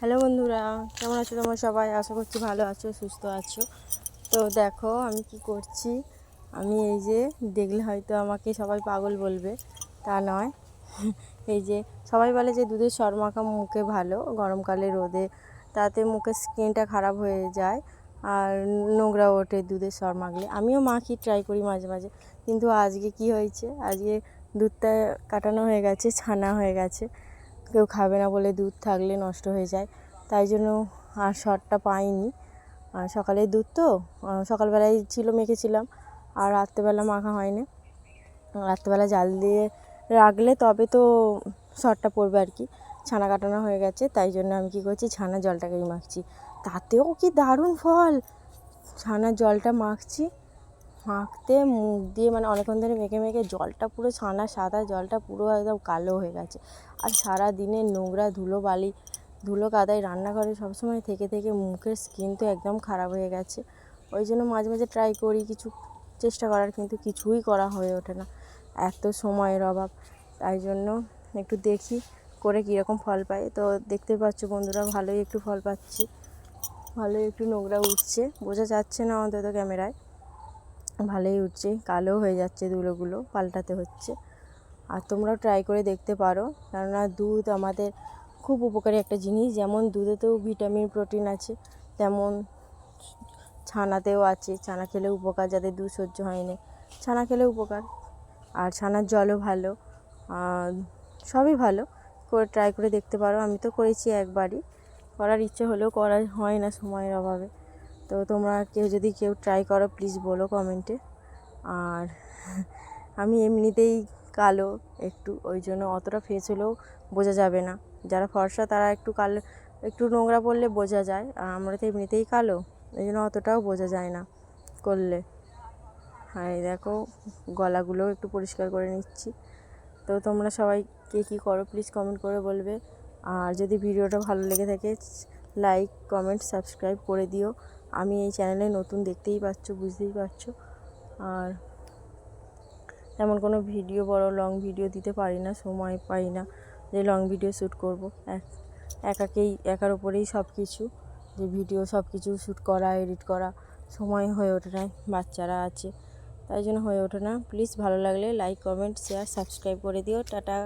Hello বন্ধুরা, কেমন আছো তোমরা সবাই? আশা করছি ভালো আছো, সুস্থ আছো। তো দেখো, আমি কি করছি? আমি এই যে দেখলে হয়তো আমাকে সবাই পাগল বলবে, তা নয়। এই যে সবাই বলে যে দুধের সর মাখা মুখে ভালো, গরমকালে রোদে, তাতে মুখের স্কিনটা খারাপ হয়ে যায় আর নোংরা ওঠে দুধের সর মাখলে আমিও মাখি ট্রাই করি মাঝে মাঝে। কিন্তু আজকে কি হয়েছে? আজকে দুধটা কাটানো হয়ে গেছে, ছানা হয়ে গেছে। কেউ খাবে না বলে দুধ থাকলে নষ্ট হয়ে যায়। তাই জন্য আর সরটা পাইনি। আর সকালে দুধ তো সকালবেলায় ছিল, মেখেছিলাম। আর রাত্রেবেলা মাখা হয়নি। রাত্রেবেলা জাল দিয়ে রাখলে তবে তো সরটা পড়বে আর কি। ছানা কাটানো হয়ে গেছে, তাই জন্য আমি কী করছি ছানার জলটাকেই মাখছি। তাতেও কি দারুণ ফল! ছানার জলটা মাখছি। মাখতে মুখ দিয়ে মানে অনেকক্ষণ ধরে মেখে মেখে জলটা পুরো ছানা সাদা জলটা পুরো একদম কালো হয়ে গেছে। আর সারা দিনে নোংরা ধুলো বালি, ধুলো কাদায় রান্নাঘরে সবসময় থেকে থেকে মুখের স্কিন তো একদম খারাপ হয়ে গেছে। ওই জন্য মাঝে মাঝে ট্রাই করি, কিছু চেষ্টা করার কিন্তু কিছুই করা হয়ে ওঠে না। এত সময়ের অভাব, তাই জন্য একটু দেখি করে কীরকম ফল পাই। তো দেখতে পাচ্ছ বন্ধুরা, ভালোই একটু ফল পাচ্ছি। ভালোই একটু নোংরা উঠছে, বোঝা যাচ্ছে না অন্তত ক্যামেরায়। ভালোই উঠছে কালো হয়ে যাচ্ছে ধুলোগুলো পাল্টাতে হচ্ছে। আর তোমরাও ট্রাই করে দেখতে পারো, কেননা দুধ আমাদের খুব উপকারী একটা জিনিস। যেমন দুধেতেও ভিটামিন প্রোটিন আছে, তেমন ছানাতেও আছে। ছানা খেলে উপকার, যাদের দুধ সহ্য হয়নি। ছানা খেলে উপকার, আর ছানার জলও ভালো সবই ভালো। করে ট্রাই করে দেখতে পারো, আমি তো করেছি একবারই। করার ইচ্ছে হলেও করা হয় না সময়ের অভাবে। তো তোমরা কেউ যদি কেউ ট্রাই করো প্লিজ বলো কমেন্টে আর আমি এমনিতেই কালো, একটু ওই জন্য অতটা ফেস হলেও বোঝা যাবে না। যারা ফর্সা, তারা একটু কালো, একটু নোংরা পড়লে বোঝা যায়। আর আমরা তো এমনিতেই কালো এই জন্য অতটাও বোঝা যায় না করলে। হ্যাঁ দেখো, গলাগুলোও একটু পরিষ্কার করে নিচ্ছি। তো তোমরা সবাই কে কী করো প্লিজ কমেন্ট করে বলবে। আর যদি ভিডিওটা ভালো লেগে থাকে লাইক কমেন্ট সাবস্ক্রাইব করে দিও। আমি এই চ্যানেলে নতুন দেখতেই পাচ্ছ, বুঝতেই পারছ। আর তেমন কোনো ভিডিও বড় লং ভিডিও দিতে পারি না, সময় পাই না যে লং ভিডিও শ্যুট করব। এক, একাকেই, একার ওপরেই সব কিছু যে ভিডিও সব কিছু শ্যুট করা এডিট করা, সময় হয়ে ওঠে না, বাচ্চারা আছে। তাই জন্য হয়ে ওঠে না। প্লিজ ভালো লাগলে লাইক কমেন্ট শেয়ার সাবস্ক্রাইব করে দিও। টাটা।